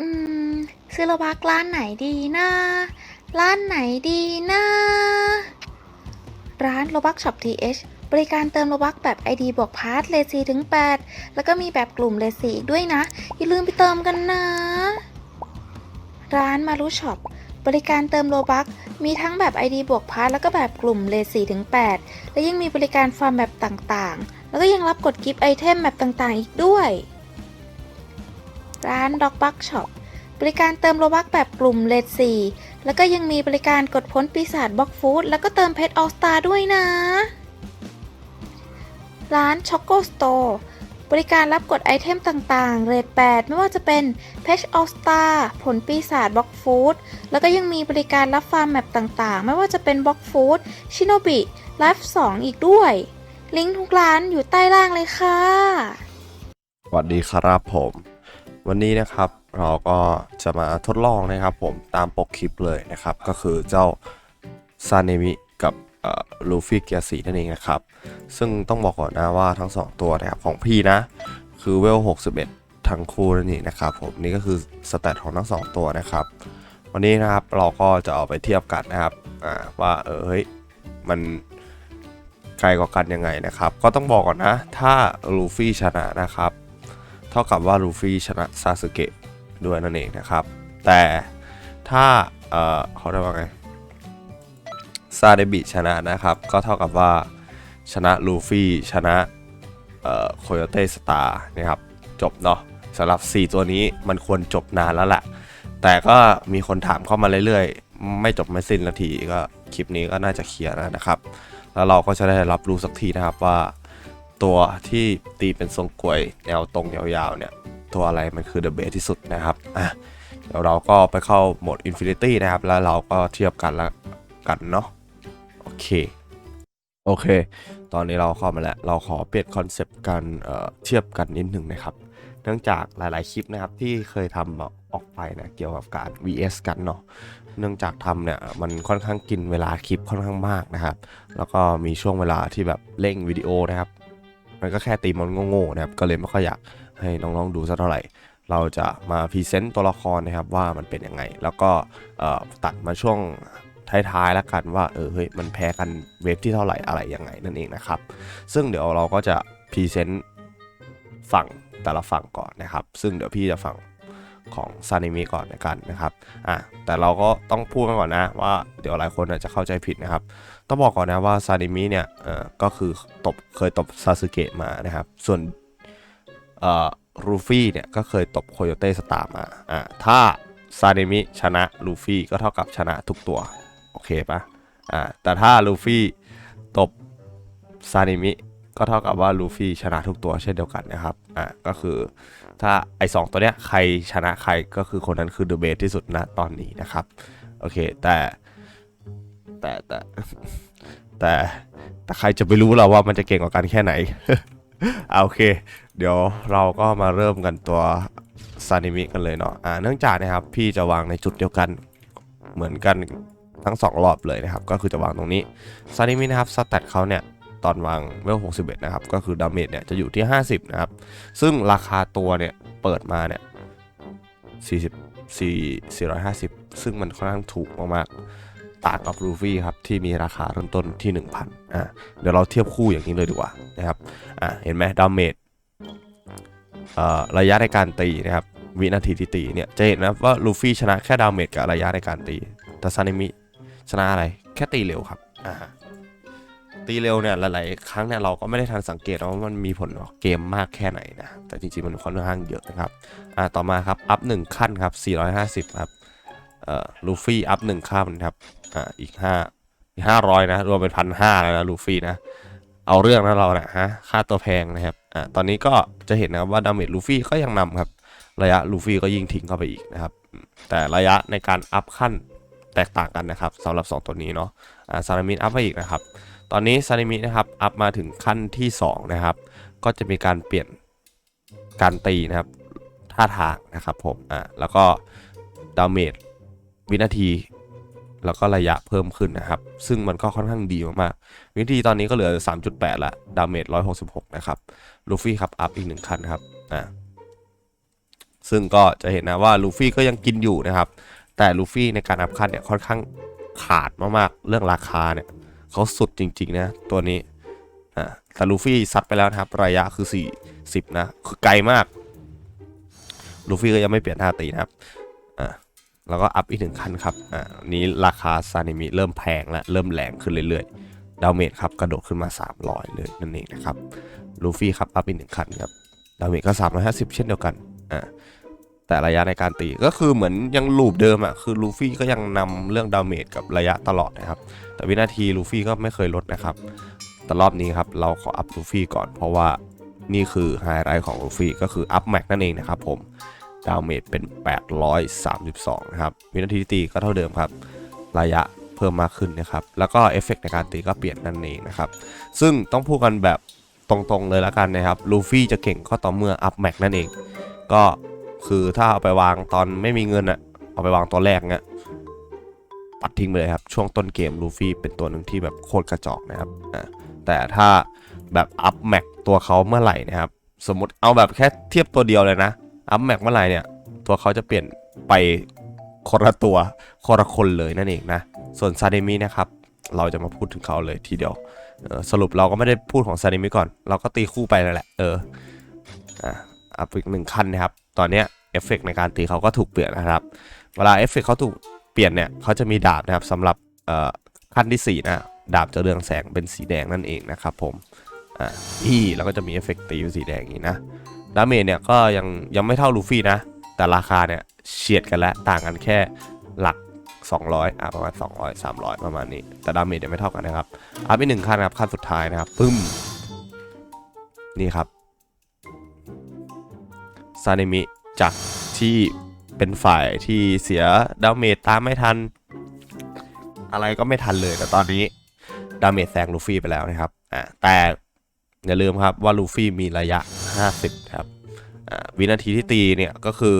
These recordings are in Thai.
อืม ซื้อโลบักร้านไหนดีนะ ร้านไหนดีนะ ร้านโลบักช็อปทีเบริการเติมโลบักแบบ ID บวกพาร์ทเลซีถึง 8 แล้วก็มีแบบกลุ่มเลซีอีกด้วยนะ อย่าลืมไปเติมกันนะ ร้านมารุช็อปบริการเติมโลบักมีทั้งแบบ ID บวกพาร์ทแล้วก็แบบกลุ่มเลซีถึง 8 และยังมีบริการฟาร์มแบบต่างๆ แล้วก็ยังรับกดกิฟต์ไอเทมแบบต่างๆ อีกด้วย ร้านด็อกบักช็อปบริการเติมโลบักแบบกลุ่มเลดซีแล้วก็ยังมีบริการกดพ้นปีศาจบล็อกฟู้ดแล้วก็เติมเพชรออสตาด้วยนะ ร้านช็อกโกสโตร์บริการรับกดไอเทมต่างๆ เรท8ไม่ว่าจะเป็นเพชรออสตาผลปีศาจบล็อกฟู้ดแล้วก็ยังมีบริการรับฟาร์มแมปต่างๆ ไม่ว่าจะเป็นบล็อกฟู้ดชิโนบิไลฟ์2อีกด้วย ลิงก์ทุกร้านอยู่ใต้ล่างเลยค่ะสวัสดีครับผม วันนี้นะครับเราก็จะมาทดลองนะครับผมตามปกคลิปเลยนะครับ ก็คือเจ้าซาเนมิกับลูฟี่เกียร์สีนั่นเองนะครับ ซึ่งต้องบอกก่อนนะว่าทั้ง 2 ตัวนะครับของพี่นะ คือเวล 61 ทั้งคู่นั่นเองนะครับผมนี่ก็คือสแตทของทั้ง 2 ตัวนะครับ วันนี้นะครับเราก็จะเอาไปเทียบกันนะครับว่าเออเฮ้ยมันไกลกว่ากันยังไงนะครับ ก็ต้องบอกก่อนนะ ถ้าลูฟี่ชนะนะครับ เท่ากับว่าลูฟี่ชนะซาสึเกะด้วยนั่นเองนะครับ แต่ถ้าเอ่อเขาเรียกว่าไงซาเดบิชนะนะครับ ก็เท่ากับว่าชนะลูฟี่ชนะเอ่อโคโยเต้สตาร์นะครับ จบเนาะสำหรับ 4 ตัวนี้มันควรจบนานแล้วแหละแต่ก็มีคนถามเข้ามาเรื่อยๆ ไม่จบไม่สิ้นนาทีก็คลิปนี้ก็น่าจะเคลียร์แล้วนะครับ แล้วเราก็จะได้รับรู้สักทีนะครับว่า ตัวที่ตีเป็นทรงกลวยแนวตรงยาวๆเนี่ยตัวอะไรมันคือเดอะเบสที่สุดนะครับอะเดี๋ยวเราก็ไปเข้าโหมด Infinity นะครับ แล้วเราก็เทียบกันแล้วกันเนาะโอเคโอเค ตอนนี้เราเข้ามาแล้ว เราขอเปลี่ยนคอนเซปต์การเอ่อเทียบกันนิดหนึ่งนะครับ เนื่องจากหลาย ๆ คลิปนะครับที่เคยทำออกไปนะเกี่ยวกับการ VS กันเนาะ เนื่องจากทำเนี่ยมันค่อนข้างกินเวลาคลิปค่อนข้างมากนะครับ แล้วก็มีช่วงเวลาที่แบบเร่งวิดีโอนะครับ มันก็แค่ตีมอนโง่ๆนะครับก็เลยไม่ค่อยอยากให้น้องๆดูสักเท่าไหร่ เราจะมาพรีเซนต์ตัวละครนะครับว่ามันเป็นยังไง แล้วก็ตัดมาช่วงท้ายๆแล้วกันว่าเออเฮ้ยมันแพ้กันเวฟที่เท่าไหร่อะไรยังไงนั่นเองนะครับ ซึ่งเดี๋ยวเราก็จะพรีเซนต์ฝั่งแต่ละฝั่งก่อนนะครับ ซึ่งเดี๋ยวพี่จะฝั่งของซานิมิก่อนในกันนะครับอะแต่เราก็ต้องพูดมาก่อนนะว่าเดี๋ยวหลายคนอาจจะเข้าใจผิดนะครับ ต้องบอกก่อนนะว่าซานิมิเนี่ยเอ่อก็คือตบเคยตบซาสึเกะมานะครับ ส่วนเอ่อลูฟี่เนี่ยก็เคยตบโคโยเตสตาร์มาอ่าถ้าซานิมิชนะลูฟี่ก็เท่ากับชนะทุกตัว โอเคปะอ่าแต่ถ้าลูฟี่ตบซานิมิก็เท่ากับว่าลูฟี่ชนะทุกตัวเช่นเดียวกันนะครับอ่าก็คือถ้าไอสองตัวเนี้ยใครชนะใครก็คือคนนั้นคือเดอะเบสที่สุดณตอนนี้นะครับ โอเค แต่ แต่แต่แต่แต่ใครจะไปรู้เราว่ามันจะเก่งกว่ากันแค่ไหนเอาโอเค เดี๋ยวเราก็มาเริ่มกันตัวซานิมิกันเลยเนาะอ่าเนื่องจากนะครับพี่จะวางในจุดเดียวกันเหมือนกันทั้งสองรอบเลยนะครับ ก็คือจะวางตรงนี้ซานิมินะครับสแตทเขาเนี่ยตอนวางเวล61 นะครับ ก็คือดาเมจเนี่ยจะอยู่ที่ 50 นะครับ ซึ่งราคาตัวเนี่ยเปิดมาเนี่ย40 4 450 ซึ่งมันค่อนข้างถูกมากๆ ต่างกับลูฟี่ครับที่มีราคาเริ่มต้นที่ 1,000อะเดี๋ยวเราเทียบคู่อย่างนี้เลยดีกว่านะครับอะเห็นไหมดาเมจระยะในการตีนะครับวินาทีที่ตีเนี่ยจะเห็นนะว่าลูฟี่ชนะแค่ดาเมจกับระยะในการตีแต่ซานิมิชนะอะไรแค่ตีเร็วครับอ่าตีเร็วเนี่ยหลายๆครั้งเนี่ยเราก็ไม่ได้ทันสังเกตว่ามันมีผลต่อเกมมากแค่ไหนนะแต่จริงๆมันค่อนข้างเยอะนะครับอ่าต่อมาครับอัพหนึ่งขั้นครับ450ครับ ลูฟี่อัพหนึ่งขั้นะครับอ่าอีกห้าอีกห้าร้อยนะ รวมเป็นพันห้าแล้วนะลูฟี่นะ เอาเรื่องนะเรานะฮะค่าตัวแพงนะครับอ่าตอนนี้ก็จะเห็นนะครับว่าดาเมจลูฟี่ก็ยังนำครับ ระยะลูฟี่ก็ยิ่งทิ้งเข้าไปอีกนะครับ แต่ระยะในการอัพขั้นแตกต่างกันนะครับสำหรับ 2 ตัวนี้เนาะอ่าซานามิอัพไปอีกนะครับ ตอนนี้ซานามินะครับอัพมาถึงขั้นที่ 2 นะครับ ก็จะมีการเปลี่ยนการตีนะครับท่าทางนะครับผมอ่าแล้วก็ดาเมจ วินาที แล้วก็ระยะเพิ่มขึ้นนะครับ ซึ่งมันก็ค่อนข้างดีมากๆวินาทีตอนนี้ก็เหลือ 3.8 ละ ดาเมจ 166 นะครับ ลูฟี่ครับ อัพอีกหนึ่งขั้นครับอ่าซึ่งก็จะเห็นนะว่าลูฟี่ก็ยังกินอยู่นะครับ แต่ลูฟี่ในการอัพขั้นเนี่ยค่อนข้างขาดมากๆ เรื่องราคาเนี่ยเขาสุดจริงๆนะตัวนี้อ่าแต่ลูฟี่ซัดไปแล้วนะครับ ระยะคือ 40 นะ คือไกลมาก ลูฟี่ก็ยังไม่เปลี่ยนท่าตีนะครับ แล้วก็อัพอีกหนึ่งขั้นครับ อ่า นี้ราคาซานิมิเริ่มแพงและเริ่มแรงขึ้นเรื่อยๆ ดาวเมจครับกระโดดขึ้นมา 300 เลยนั่นเองนะครับ ลูฟี่ครับอัพอีกหนึ่งขั้นครับ ดาเมจก็ 350 เช่นเดียวกัน อ่า แต่ระยะในการตีก็คือเหมือนยังลูปเดิมอะ คือลูฟี่ก็ยังนำเรื่องดาเมจกับระยะตลอดนะครับ แต่วินาทีลูฟี่ก็ไม่เคยลดนะครับ แต่รอบนี้ครับเราขออัพลูฟี่ก่อนเพราะว่านี่คือไฮไลท์ของลูฟี่ก็คืออัพแม็กนั่นเองนะครับผม ดาเมจเป็น 832 นะครับวินาทีตีก็เท่าเดิมครับ ระยะเพิ่มมากขึ้นนะครับ แล้วก็เอฟเฟกในการตีก็เปลี่ยนนั่นเองนะครับ ซึ่งต้องพูดกันแบบตรงๆเลยแล้วกันนะครับลูฟี่จะเก่งก็ต่อเมื่ออัพแม็กนั่นเอง ก็คือถ้าเอาไปวางตอนไม่มีเงินอะเอาไปวางตัวแรกเงี้ยปัดทิ้งไปเลยครับ ช่วงต้นเกมลูฟี่เป็นตัวหนึ่งที่แบบโคตรกระจอกนะครับอ่าแต่ถ้าแบบอัพแม็กตัวเขาเมื่อไหร่นะครับ สมมติเอาแบบแค่เทียบตัวเดียวเลยนะ อัพแม็กเมื่อไหร่เนี่ย ตัวเขาจะเปลี่ยนไปคนละตัวคนละคนเลยนั่นเองนะ ส่วนซาเดมินะครับ เราจะมาพูดถึงเขาเลยทีเดียวสรุปเราก็ไม่ได้พูดของซาเดมิก่อน เราก็ตีคู่ไปนั่นแหละ เอออะอัพอีกหนึ่งขั้นนะครับ ตอนเนี้ยเอฟเฟกในการตีเขาก็ถูกเปลี่ยนนะครับ เวลาเอฟเฟกเขาถูกเปลี่ยนเนี่ยเขาจะมีดาบนะครับสำหรับเอ่อขั้นที่ 4 นะดาบจะเรืองแสงเป็นสีแดงนั่นเองนะครับผม อ่าอีแล้วก็จะมีเอฟเฟกตีเป็นสีแดงอย่างนี้นะ ดาเมจเนี่ยก็ยังยังไม่เท่าลูฟี่นะ แต่ราคาเนี่ยเฉียดกันแล้วต่างกันแค่หลัก 200อะประมาณ 200 300 ประมาณนี้ แต่ดาเมจเนี่ยไม่เท่ากันนะครับอัพอีกหนึ่งขั้นนะครับขั้นสุดท้ายนะครับปึ้ม นี่ครับซาเนมิจากที่เป็นฝ่ายที่เสียดาเมจตามไม่ทัน อะไรก็ไม่ทันเลยแต่ตอนนี้ดาเมจแซงลูฟี่ไปแล้วนะครับอ่าแต่ อย่าลืมครับว่าลูฟี่มีระยะ 50 ครับวินาทีที่ตีเนี่ยก็คือ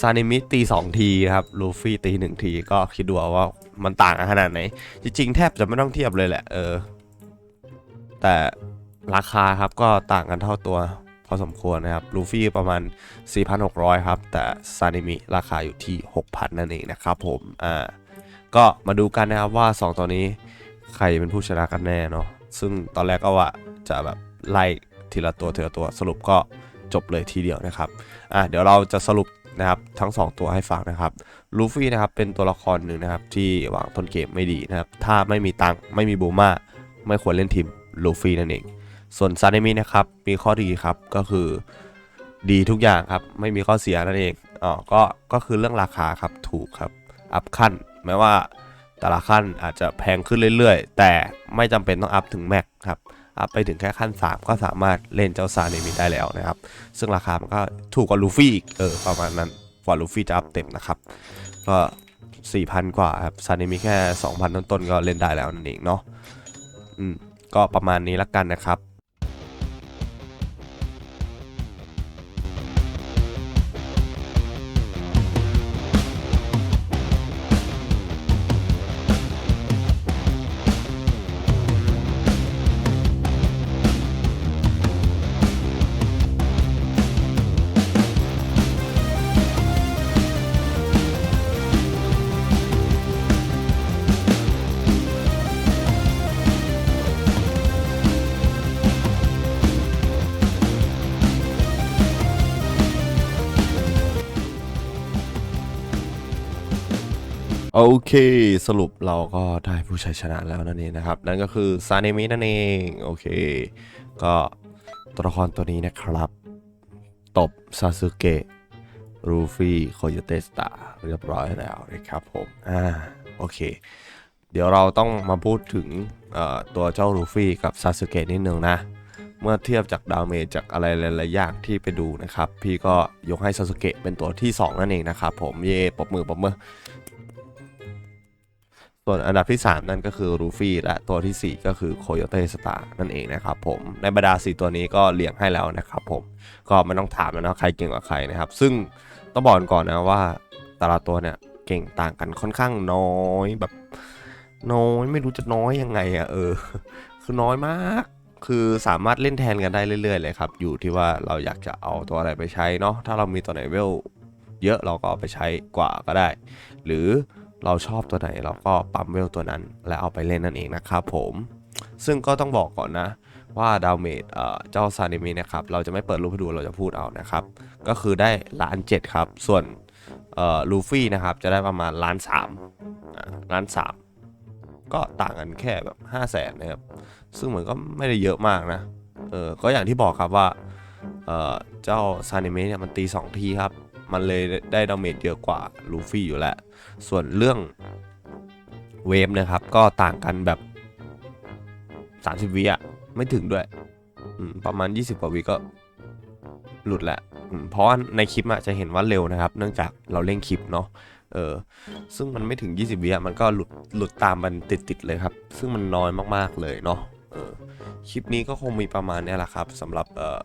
ซานิมิตี 2 ทีครับลูฟี่ตี 1 ทีก็คิดดูว่ามันต่างกันขนาดไหน จริงๆ แทบจะไม่ต้องเทียบเลยแหละ เออ แต่ราคาครับก็ต่างกันเท่าตัวพอสมควรนะครับลูฟี่ประมาณ 4,600 ครับ แต่ซานิมิราคาอยู่ที่ 6,000 นั่นเองนะครับผม อ่า ก็มาดูกันนะครับว่า 2 ตัวนี้ใครเป็นผู้ชนะกันแน่เนาะ ซึ่งตอนแรกก็ว่าจะแบบไล่ทีละตัวทีละตัวสรุปก็จบเลยทีเดียวนะครับอะเดี๋ยวเราจะสรุปนะครับทั้ง 2 ตัวให้ฟังนะครับลูฟี่นะครับเป็นตัวละครหนึ่งนะครับที่วางต้นเกมไม่ดีนะครับถ้าไม่มีตังค์ไม่มีบูมาไม่ควรเล่นทีมลูฟี่นั่นเอง ส่วนซาเนมินะครับมีข้อดีครับก็คือดีทุกอย่างครับไม่มีข้อเสียนั่นเองอ๋อก็ก็คือเรื่องราคาครับถูกครับอัพขั้นแม้ว่า แต่ละขั้นอาจจะแพงขึ้นเรื่อยๆ แต่ไม่จำเป็นต้องอัพถึงแม็กครับอัพไปถึงแค่ขั้น 3 ก็สามารถเล่นเจ้าซาเนมิได้แล้วนะครับ ซึ่งราคามันก็ถูกกว่าลูฟี่อีกเออประมาณนั้นกว่าลูฟี่จะอัพเต็มนะครับ ก็ 4,000 กว่าครับซาเนมิแค่ 2,000 ต้นๆก็เล่นได้แล้วนั่นเองเนาะอืมก็ประมาณนี้ละกันนะครับ โอเค สรุปเราก็ได้ผู้ชัยชนะแล้วนั่นเองนะครับ นั่นก็คือซาเนมินั่นเอง โอเค ก็ตัวละครตัวนี้นะครับ ตบซาสึเกะรูฟี่โคโยเตสตาเรียบร้อยแล้วนะครับผมอ่าโอเค เดี๋ยวเราต้องมาพูดถึงตัวเจ้ารูฟี่กับซาสึเกะนิดนึงนะ เมื่อเทียบจากดาวเมจจากอะไรหลายๆอย่างที่ไปดูนะครับ พี่ก็ยกให้ซาสึเกะเป็นตัวที่ 2 นั่นเองนะครับผม เย่ปรบมือปรบมือ ส่วนอันดับที่ 3 นั่นก็คือรูฟี่และตัวทีสี่ 4 ก็คือโคโยเตสตาร์นั่นเองนะครับผมในบรรดา 4 ตัวนี้ก็เรียงให้แล้วนะครับผมก็ไม่ต้องถามแล้วนะใครเก่งกว่าใครนะครับ ซึ่งต้องบอกก่อนนะว่าแต่ละตัวเนี่ยเก่งต่างกันค่อนข้างน้อยแบบน้อยไม่รู้จะน้อยยังไงอะเออ คือน้อยมาก คือสามารถเล่นแทนกันได้เรื่อยๆเลยครับ อยู่ที่ว่าเราอยากจะเอาตัวอะไรไปใช้เนาะถ้าเรามีตัวไหนเวลเยอะเราก็เอาไปใช้กว่าก็ได้ หรือ เราชอบตัวไหนเราก็ปั๊มเวลตัวนั้น และเอาไปเล่นนั่นเองนะครับผม ซึ่งก็ต้องบอกก่อนนะว่าดาวเมจเจ้าซานิมินะครับ เราจะไม่เปิดรูปให้ดูเราจะพูดเอานะครับ ก็คือได้ล้านเจ็ดครับ ส่วนลูฟี่นะครับ จะได้ประมาณล้านสามล้านสามก็ต่างกันแค่แบบห้าแสนนะครับ ซึ่งเหมันก็ไม่ได้เยอะมากนะ เออ ก็อย่างที่บอกครับว่าเอ่อเจ้าซานิเมะเนี่ยมันตี 2 ทีครับ มันเลยได้ดาเมจเยอะกว่าลูฟี่อยู่แล้วส่วนเรื่องเวฟนะครับ ก็ต่างกันแบบ 30วิอะไม่ถึงด้วย ประมาณ 20 กว่าวิก็หลุดแหละเพราะในคลิปอะจะเห็นว่าเร็วนะครับ เนื่องจากเราเล่นคลิปเนาะเออซึ่งมันไม่ถึง 20วิอะมันก็หลุดหลุดตามมันติดๆเลยครับ ซึ่งมันน้อยมากๆเลยเนาะคลิปนี้ก็คงมีประมาณนี้แหละครับสำหรับเอ่อ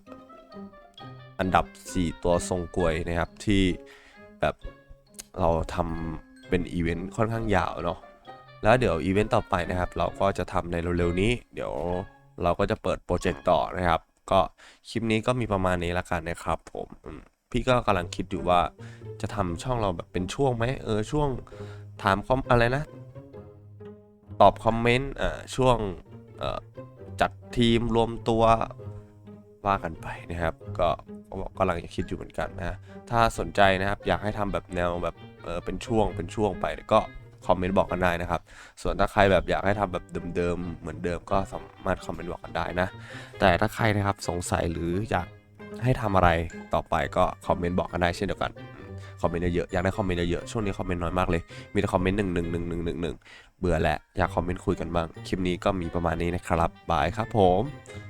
อันดับ 4 ตัวทรงกลวยนะครับที่แบบเราทำเป็นอีเวนต์ค่อนข้างยาวเนาะแล้วเดี๋ยวอีเวนต์ต่อไปนะครับ เราก็จะทำในเร็วๆนี้ เดี๋ยวเราก็จะเปิดโปรเจกต์ต่อนะครับ ก็คลิปนี้ก็มีประมาณนี้ละกันนะครับผมพี่ก็กำลังคิดอยู่ว่าจะทำช่องเราแบบเป็นช่วงไหมเออช่วงถามคอมอะไรนะ ตอบคอมเมนต์อ่าช่วงจัดทีมรวมตัว ว่ากันไปนะครับ ก็ก็บอกกำลังจะคิดอยู่เหมือนกันนะถ้าสนใจนะครับอยากให้ทำแบบแนวแบบเออเป็นช่วงเป็นช่วงไปก็คอมเมนต์บอกกันได้นะครับ ส่วนถ้าใครแบบอยากให้ทำแบบเดิมๆเหมือนเดิมก็สามารถคอมเมนต์บอกกันได้นะ แต่ถ้าใครนะครับสงสัยหรืออยากให้ทำอะไรต่อไปก็คอมเมนต์บอกกันได้เช่นเดียวกันคอมเมนต์เยอะๆอยากได้คอมเมนต์เยอะๆช่วงนี้คอมเมนต์น้อยมากเลย มีแต่คอมเมนต์หนึ่งหนึ่งหนึ่งหนึ่งหนึ่งหนึ่งเบื่อแหละอยากคอมเมนต์คุยกันบ้าง คลิปนี้ก็มีประมาณนี้นะครับบายครับผม